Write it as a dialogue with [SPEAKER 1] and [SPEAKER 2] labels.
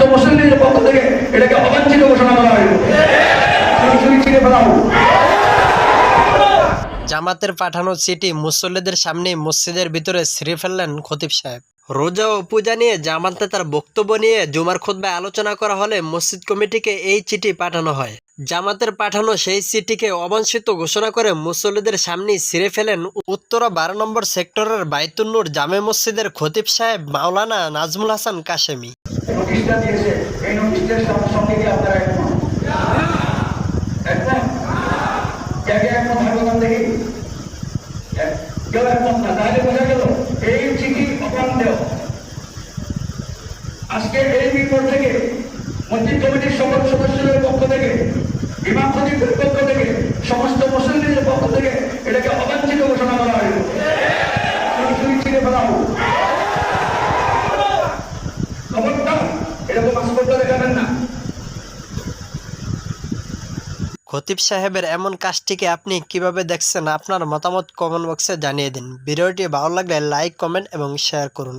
[SPEAKER 1] সমস্ত মুসলিমদের পক্ষ থেকে? এটাকে অবাঞ্ছিত ঘোষণা করা হইল ছিঁড়ে
[SPEAKER 2] জামাতের পাঠানো চিঠি মুসল্লিদের সামনে মসজিদের ভিতরে ছিঁড়ে ফেললেন খতিব সাহেব। রোজা ও পূজা নিয়ে জামাতে তার বক্তব্য নিয়ে জুমার খুতবায় আলোচনা করা হলে মসজিদ কমিটিকে এই চিঠি পাঠানো হয়। জামাতের পাঠানো সেই চিঠিকে অবাঞ্ছিত ঘোষণা করে মুসল্লিদের সামনে ছিঁড়ে ফেলেন উত্তরা বারো নম্বর সেক্টরের বাইতুন্নুর জামে মসজিদের খতিব সাহেব মাওলানা নাজমুল হাসান কাশেমি।
[SPEAKER 1] আজকে এই থেকে সদস্যদের পক্ষ থেকে সমস্ত মুসলিমদের পক্ষ থেকে এটাকে অবাঞ্ছিত ঘোষণা করা হইল সরাসরি ছিঁড়ে ফেলা হোক খবরদার এরকম আস্পর্ধা দেখাবেন না
[SPEAKER 2] খতিব সাহেবের এমন কাজটিকে আপনি কীভাবে দেখছেন? আপনার মতামত কমেন্ট বক্সে জানিয়ে দিন। ভিডিওটি ভালো লাগলে লাইক কমেন্ট এবং শেয়ার করুন।